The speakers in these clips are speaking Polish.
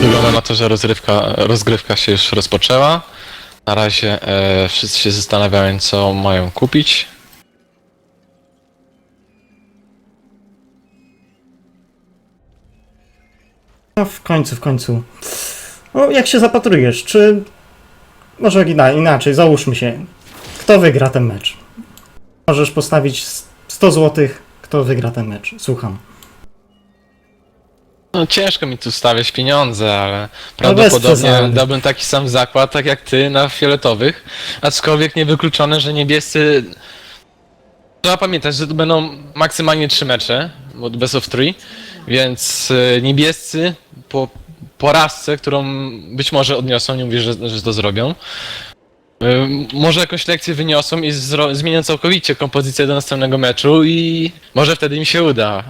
Wygląda na to, że rozgrywka, rozgrywka się już rozpoczęła. Na razie e, wszyscy się zastanawiają, co mają kupić. No w końcu, w końcu. No, jak się zapatrujesz, czy... Może ina- inaczej, załóżmy się. Kto wygra ten mecz? Możesz postawić 100 zł, kto wygra ten mecz. Słucham. No ciężko mi tu stawiać pieniądze, ale No prawdopodobnie przesady. dałbym taki sam zakład, tak jak ty, na fioletowych. Aczkolwiek niewykluczone, że niebiescy... Trzeba pamiętać, że to będą maksymalnie trzy mecze, bo best of three, więc e, niebiescy po porażce, którą być może odniosą, nie mówię, że, że to zrobią, e, może jakąś lekcję wyniosą i zro- zmienią całkowicie kompozycję do następnego meczu i może wtedy im się uda.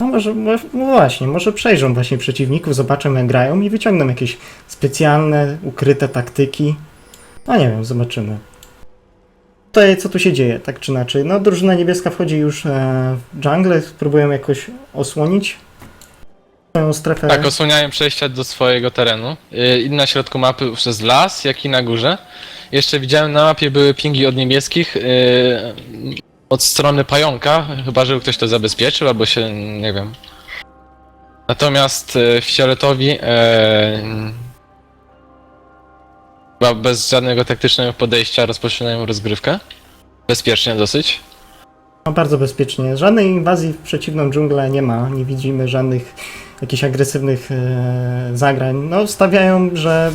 No może, mo- no właśnie, może przejrzą właśnie przeciwników, zobaczą jak grają i wyciągną jakieś specjalne, ukryte taktyki. No nie wiem, zobaczymy. Tutaj co tu się dzieje, tak czy inaczej. No drużyna niebieska wchodzi już e, w jungle, próbują jakoś osłonić swoją strefę. Tak, osłaniają przejścia do swojego terenu. Yy, I na środku mapy przez las, jak i na górze. Jeszcze widziałem na mapie były pingi od niebieskich yy, od strony pająka, chyba że ktoś to zabezpieczył, albo się, nie wiem. Natomiast yy, fioletowi yy, chyba bez żadnego taktycznego podejścia rozpoczynają rozgrywkę. Bezpiecznie dosyć. No, bardzo bezpiecznie. Żadnej inwazji w przeciwną dżunglę nie ma. Nie widzimy żadnych jakichś agresywnych e, zagrań. No, stawiają, że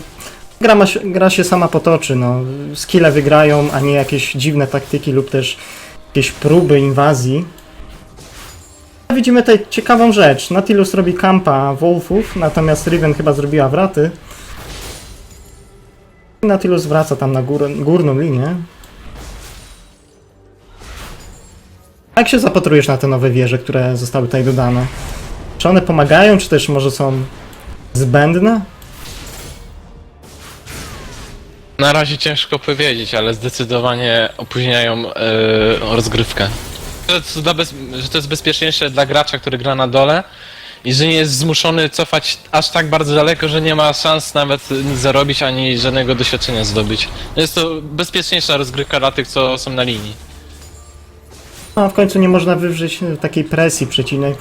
gra, ma gra się sama potoczy. No. Skille wygrają, a nie jakieś dziwne taktyki lub też jakieś próby inwazji. Widzimy tutaj ciekawą rzecz. Nautilus robi kampa Wolfów, natomiast Riven chyba zrobiła wraty. Nautilus wraca tam na gór, górną linię. Jak się zapatrujesz na te nowe wieże, które zostały tutaj dodane? Czy one pomagają, czy też może są zbędne? Na razie ciężko powiedzieć, ale zdecydowanie opóźniają e, rozgrywkę. Że to, bez, że to jest bezpieczniejsze dla gracza, który gra na dole i że nie jest zmuszony cofać aż tak bardzo daleko, że nie ma szans nawet nic zarobić ani żadnego doświadczenia zdobyć. Jest to bezpieczniejsza rozgrywka dla tych, co są na linii. No, w końcu nie można wywrzeć e, takiej presji przeciwnej.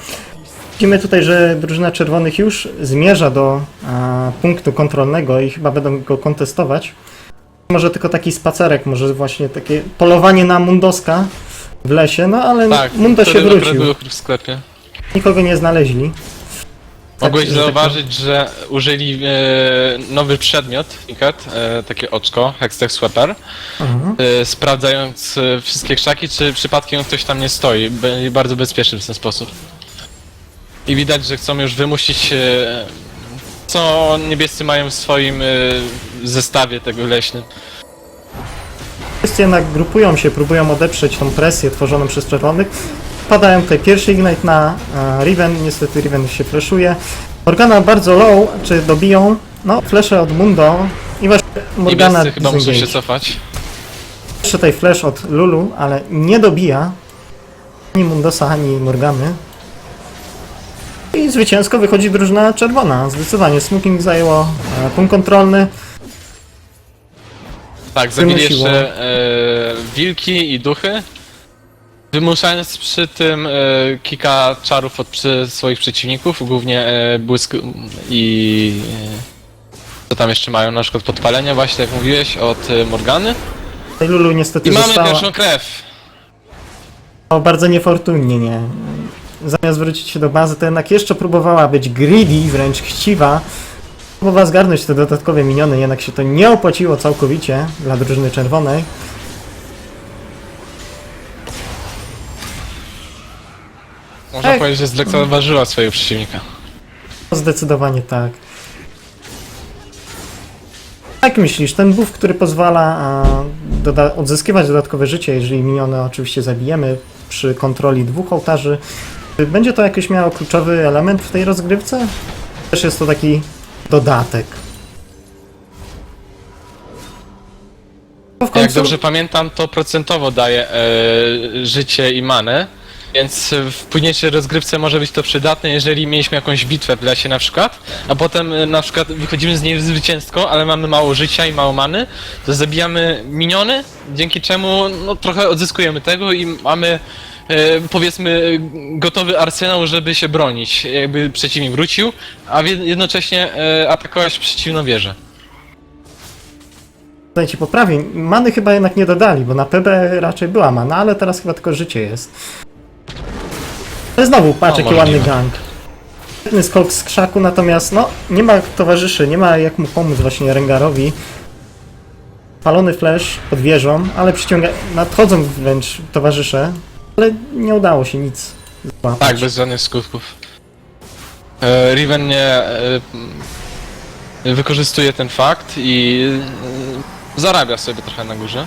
Widzimy tutaj, że drużyna czerwonych już zmierza do a, punktu kontrolnego i chyba będą go kontestować. Może tylko taki spacerek, może właśnie takie polowanie na Mundoska w lesie, no ale Tak, Mundo się wtedy wrócił. był w sklepie. Nikogo nie znaleźli. Mogłeś że tak zauważyć, że użyli e, nowy przedmiot, Ikat, e, takie oczko, Hextech Swapper, Aha. e, sprawdzając e, wszystkie krzaki, czy przypadkiem ktoś tam nie stoi. Byli bardzo bezpieczny w ten sposób. I widać, że chcą już wymusić, e, co niebiescy mają w swoim e, zestawie tego leśnym. Wszyscy jednak grupują się, próbują odeprzeć tą presję tworzoną przez czerwonych. Padają tutaj pierwszy ignite na e, Riven, niestety Riven się flashuje. Morgana bardzo low, czy dobiją? No, flesze od Mundo i właśnie Morgana Niebiescy chyba muszą się cofać. Jeszcze tutaj flash od Lulu, ale nie dobija ani Mundosa, ani Morgany. I zwycięsko wychodzi drużyna czerwona. Zdecydowanie Smoking zajęło e, punkt kontrolny. Tak, zabili jeszcze e, wilki i duchy, wymuszając przy tym e, kilka czarów od przy swoich przeciwników, głównie e, błysk i... E, co tam jeszcze mają, na przykład podpalenie właśnie, jak mówiłeś, od e, Morgany. Tutaj Lulu niestety I mamy została... pierwszą krew. O, bardzo niefortunnie, nie. Zamiast wrócić się do bazy, to jednak jeszcze próbowała być greedy, wręcz chciwa. Próbowała zgarnąć te dodatkowe miniony, jednak się to nie opłaciło całkowicie dla drużyny czerwonej. Można Ej. powiedzieć, że zlekceważyła swojego przeciwnika. Zdecydowanie tak. Jak myślisz, ten buff, który pozwala a, doda- odzyskiwać dodatkowe życie, jeżeli miniony oczywiście zabijemy przy kontroli dwóch ołtarzy, czy będzie to jakiś miało kluczowy element w tej rozgrywce? Też jest to taki dodatek. W Jak dobrze pamiętam, to procentowo daje e, życie i manę. Więc w późniejszej rozgrywce może być to przydatne, jeżeli mieliśmy jakąś bitwę w lesie na przykład, a potem e, na przykład wychodzimy z niej zwycięsko, ale mamy mało życia i mało many, to zabijamy miniony, dzięki czemu no, trochę odzyskujemy tego i mamy powiedzmy gotowy arsenał, żeby się bronić, jakby przeciwnik wrócił, a wie- jednocześnie e, atakować przeciwną wieżę. Tutaj ci poprawię. Many chyba jednak nie dodali, bo na PB raczej była mana, ale teraz chyba tylko życie jest. Ale znowu, patrz No, jaki ładny możliwe. gang. Świetny skok z krzaku, natomiast no, nie ma towarzyszy, nie ma jak mu pomóc właśnie Rengarowi. Palony flash pod wieżą, ale przyciąga... nadchodzą wręcz towarzysze, ale nie udało się nic złapać. Tak, bez żadnych skutków. E, Riven nie e, m, wykorzystuje ten fakt i e, zarabia sobie trochę na górze.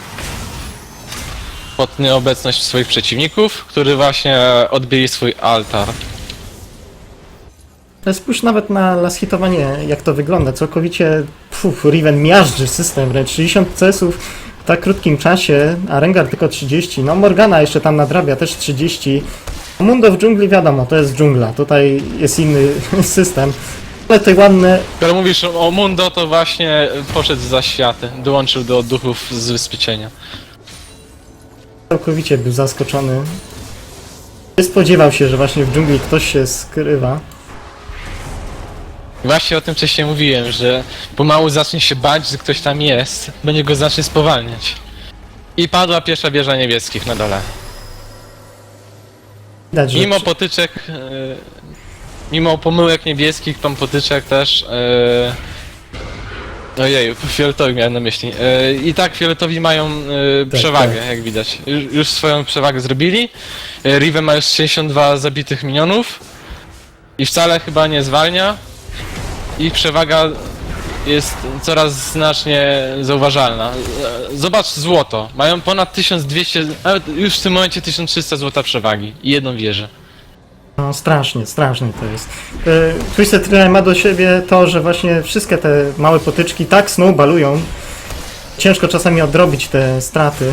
Pod nieobecność swoich przeciwników, który właśnie odbili swój altar. Ale spójrz nawet na las hitowanie, jak to wygląda. Całkowicie, puf, Riven miażdży system, wręcz 60 CS-ów w tak krótkim czasie, a Rengar tylko 30. No Morgana jeszcze tam nadrabia, też 30. Mundo w dżungli wiadomo, to jest dżungla, tutaj jest inny system. Ale tutaj ładne, Skoro mówisz o Mundo, to właśnie poszedł za światy. Dołączył do duchów z Wyspy Cienia. całkowicie był zaskoczony. Nie spodziewał się, że właśnie w dżungli ktoś się skrywa. Właśnie o tym wcześniej mówiłem, że pomału zacznie się bać, że ktoś tam jest, będzie go zacznie spowalniać. I padła pierwsza wieża niebieskich na dole. Widać, że Mimo potyczek, e, mimo pomyłek niebieskich, tam potyczek też, e, ojej, fioletowi miałem na myśli. E, I tak fioletowi mają e, Tak, przewagę, tak. jak widać. Już, już swoją przewagę zrobili. E, Riven ma już 62 zabitych minionów i wcale chyba nie zwalnia. Ich przewaga jest coraz znacznie zauważalna. Zobacz złoto. Mają ponad 1200, nawet już w tym momencie 1300 złota przewagi i jedną wieżę. No strasznie, strasznie to jest. E, Twisted ma do siebie to, że właśnie wszystkie te małe potyczki tak snowballują. Ciężko czasami odrobić te straty.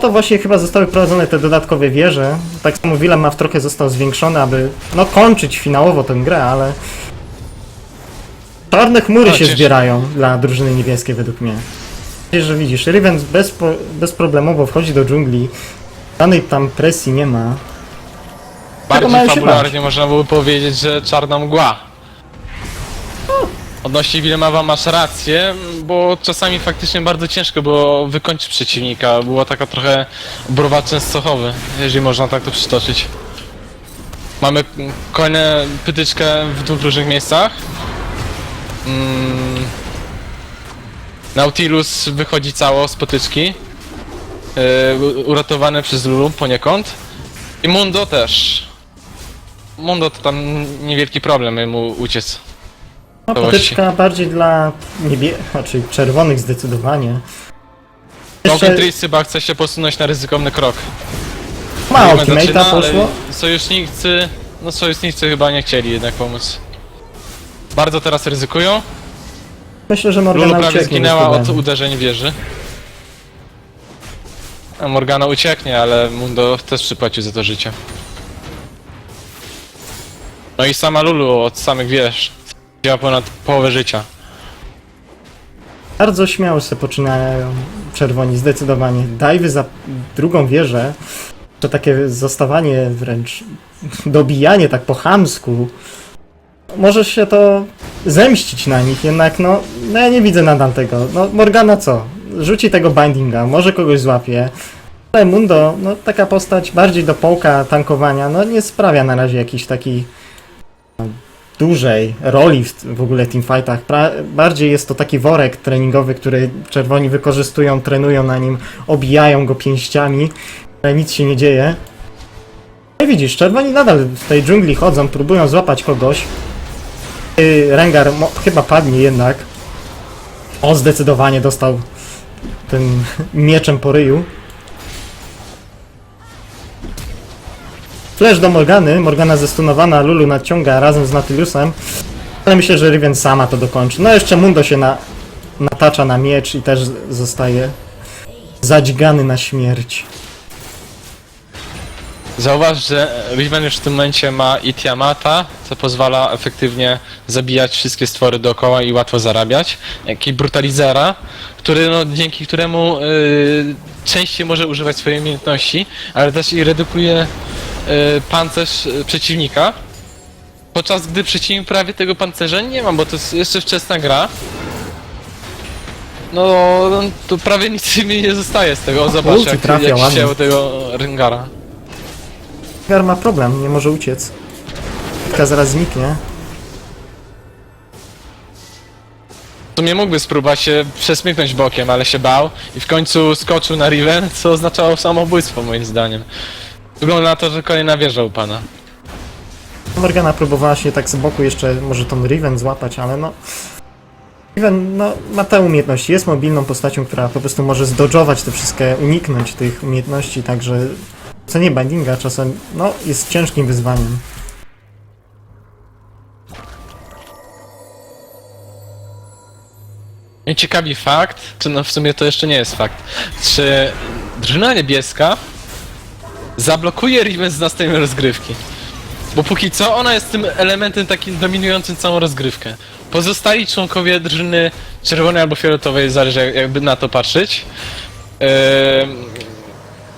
To właśnie chyba zostały prowadzone te dodatkowe wieże. Tak samo Willem trochę został zwiększony, aby no kończyć finałowo tę grę, ale... Czarne chmury No, się zbierają dla drużyny niebieskiej według mnie. Wiesz, że widzisz, Riven bez, bezproblemowo wchodzi do dżungli. Żadnej tam presji nie ma. Bardziej mają się fabularnie można byłoby powiedzieć, że czarna mgła. Odnośnie Wilemawa masz rację, bo czasami faktycznie bardzo ciężko było wykończyć przeciwnika. Była taka trochę browa częstochowy, jeżeli można tak to przytoczyć. Mamy kolejne pytyczkę w dwóch różnych miejscach. Mm. Nautilus wychodzi cało z potyczki. Yy, uratowany przez Lulu poniekąd. I Mundo też. Mundo to tam niewielki problem mu uciec. No, potyczka bardziej dla niebie... znaczy czerwonych zdecydowanie. Jeszcze Trees chyba chce się posunąć na ryzykowny krok. ma ultimate'a poszło. sojusznicy, no sojusznicy chyba nie chcieli jednak pomóc. Bardzo teraz ryzykują. Myślę, że Lulu Morgana prawie ucieknie. zginęła od uderzeń wieży. A Morgana ucieknie, ale Mundo też przypłacił za to życie. No i sama Lulu od samych wież. Wzięła ponad połowę życia. Bardzo śmiało się poczynają czerwoni, zdecydowanie. Dajwy za drugą wieżę, to takie zostawanie wręcz, dobijanie tak po chamsku. Może się to zemścić na nich, jednak no, no ja nie widzę nadal tego. No Morgana co? Rzuci tego bindinga, może kogoś złapie. Ale Mundo, no taka postać bardziej do połka tankowania, no nie sprawia na razie jakiejś takiej no, dużej roli w, w ogóle teamfightach. Pra, bardziej jest to taki worek treningowy, który czerwoni wykorzystują, trenują na nim, obijają go pięściami, ale nic się nie dzieje. No i widzisz, czerwoni nadal w tej dżungli chodzą, próbują złapać kogoś. Yy, Rengar chyba padnie jednak. O, zdecydowanie dostał tym mieczem po ryju. Flash do Morgany, Morgana zestunowana, Lulu nadciąga razem z Nautilusem. Ale myślę, że Riven sama to dokończy. No jeszcze Mundo się na, natacza na miecz i też zostaje zadźgany na śmierć. Zauważ, że Riven już w tym momencie ma i Tiamata, co pozwala efektywnie zabijać wszystkie stwory dookoła i łatwo zarabiać, jak i Brutalizera, który, no, dzięki któremu y, częściej może używać swojej umiejętności, ale też i redukuje y, pancerz y, przeciwnika, podczas gdy przeciwnik prawie tego pancerza nie ma, bo to jest jeszcze wczesna gra. No, to prawie nic mi nie zostaje z tego. Zobacz, jak, trafia jak ładnie. się tego Rengara. Gar ma problem, nie może uciec. Kitka zaraz zniknie. W sumie mógłby spróbować się przesmyknąć bokiem, ale się bał i w końcu skoczył na Riven, co oznaczało samobójstwo moim zdaniem. Wygląda na to, że kolejna wieża upada. Morgana próbowała się tak z boku jeszcze może tą Riven złapać, ale no... Riven no, ma te umiejętności, jest mobilną postacią, która po prostu może zdodżować te wszystkie, uniknąć tych umiejętności, także cenie bindinga czasem no, jest ciężkim wyzwaniem. Mnie ciekawi fakt, czy no w sumie to jeszcze nie jest fakt, czy drużyna niebieska zablokuje Riven z następnej rozgrywki. Bo póki co ona jest tym elementem takim dominującym całą rozgrywkę. Pozostali członkowie drużyny czerwonej albo fioletowej, zależy jak- jakby na to patrzeć, em,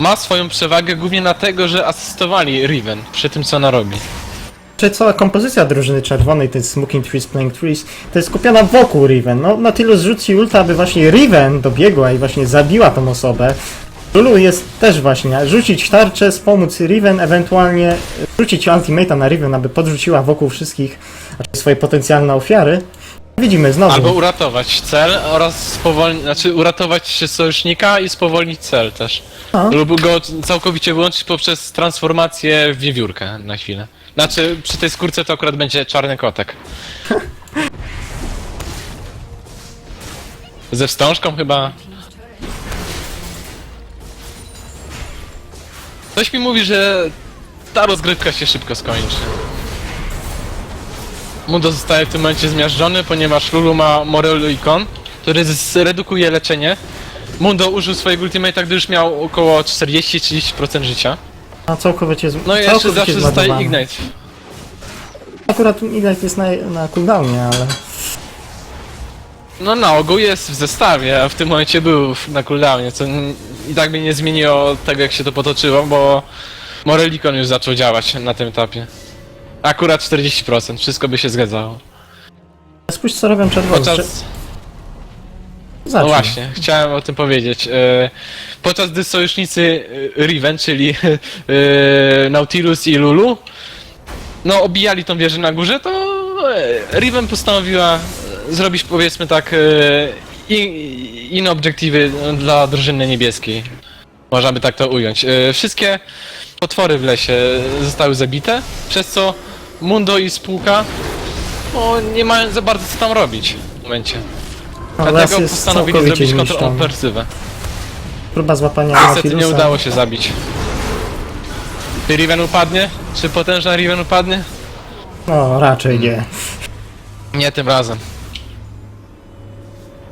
ma swoją przewagę głównie dlatego, że asystowali Riven przy tym co ona robi. Czy cała kompozycja drużyny czerwonej, jest Smoking Trees, Playing Trees, to jest skupiona wokół Riven. No, Nautilus rzuci ulta, aby właśnie Riven dobiegła i właśnie zabiła tą osobę. Lulu jest też właśnie rzucić tarczę, wspomóc Riven, ewentualnie rzucić ultimate'a na Riven, aby podrzuciła wokół wszystkich swoje potencjalne ofiary. Widzimy znowu. Albo uratować cel oraz spowolnić, znaczy uratować sojusznika i spowolnić cel też. A. Lub go całkowicie wyłączyć poprzez transformację w wiewiórkę na chwilę. Znaczy przy tej skórce to akurat będzie czarny kotek. Ze wstążką chyba. Coś mi mówi, że ta rozgrywka się szybko skończy. Mundo zostaje w tym momencie zmiażdżony, ponieważ Lulu ma Morelikon, który zredukuje leczenie. Mundo użył swojego ultimate'a, gdy już miał około 40-30% życia. A całkowicie, z- No i jeszcze całkowicie zawsze zostaje zmarnowany. Ignite. Akurat Ignite jest na, na cooldownie, ale No na ogół jest w zestawie, a w tym momencie był w- na cooldownie, co n- i tak by nie zmieniło tego jak się to potoczyło, bo Morelikon już zaczął działać na tym etapie. Akurat 40%, wszystko by się zgadzało. spójrz co robią czerwoni. Podczas... No właśnie, chciałem o tym powiedzieć. E, Podczas gdy sojusznicy e, Riven, czyli e, Nautilus i Lulu, no obijali tą wieżę na górze, to e, Riven postanowiła e, zrobić powiedzmy tak e, inne obiektywy dla drużyny niebieskiej. Można by tak to ująć. E, Wszystkie potwory w lesie zostały zabite, przez co Mundo i spółka no, nie mają za bardzo co tam robić w momencie. Las Dlatego jest postanowili całkowicie zrobić zniszczony. kontrofensywę. Próba złapania Niestety nie udało się zabić. Czy Riven upadnie? Czy potężna Riven upadnie? No, raczej nie. Nie tym razem.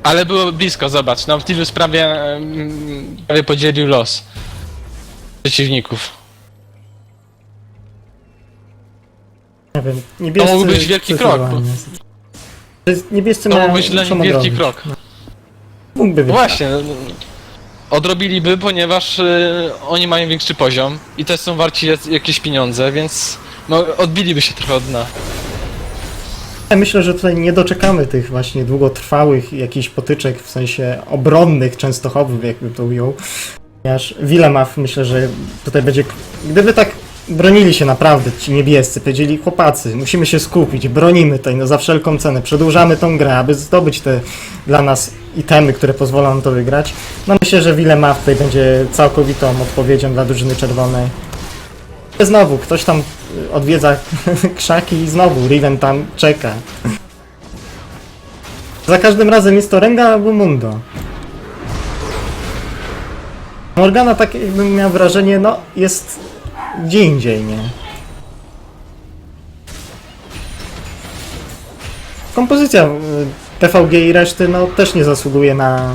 Ale było blisko, zobacz. Nautilus prawie, em, prawie podzielił los przeciwników. Nie wiem, niebiescy... To mógł być wielki krok. To jest- Niebiescy To mają mógł być dla nich wielki krok. Mógłby No być. właśnie. no, Odrobiliby, ponieważ y, oni mają większy poziom i też są warci jac- jakieś pieniądze, więc no, odbiliby się trochę od dna. Ja Myślę, że tutaj nie doczekamy tych właśnie długotrwałych jakichś potyczek, w sensie obronnych, częstochowych, jakbym to ujął. Ponieważ Willemaf myślę, że tutaj będzie... Gdyby tak bronili się naprawdę ci niebiescy, powiedzieli chłopacy, musimy się skupić, bronimy tutaj no za wszelką cenę, przedłużamy tą grę, aby zdobyć te dla nas itemy, które pozwolą nam to wygrać. No myślę, że Willemaf tutaj będzie całkowitą odpowiedzią dla drużyny czerwonej. Znowu, ktoś tam y, odwiedza krzaki i znowu Riven tam czeka. Za każdym razem jest to Renga albo Mundo. Morgana, tak jakbym miał wrażenie, no jest gdzie indziej, nie? Kompozycja y, TVG i reszty, no też nie zasługuje na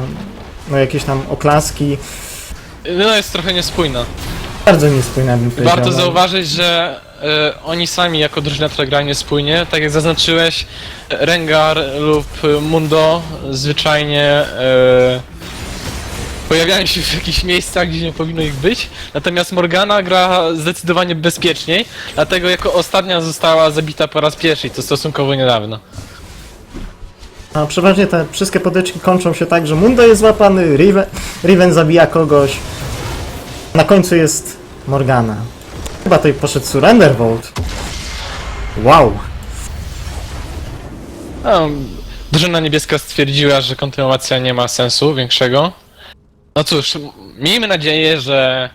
no, jakieś tam oklaski. No jest trochę niespójna. Bardzo niespójna bym powiedział. Warto no. zauważyć, że e, oni sami jako drużyna, która gra niespójnie, tak jak zaznaczyłeś, Rengar lub Mundo zwyczajnie e, pojawiają się w jakichś miejscach, gdzie nie powinno ich być, natomiast Morgana gra zdecydowanie bezpieczniej, dlatego jako ostatnia została zabita po raz pierwszy to stosunkowo niedawno. A przeważnie te wszystkie potyczki kończą się tak, że Mundo jest złapany, Riven, Riven zabija kogoś. Na końcu jest Morgana. Chyba tutaj poszedł Surrender Vault. Wow. No, drużyna niebieska stwierdziła, że kontynuacja nie ma sensu większego. No cóż, miejmy nadzieję, że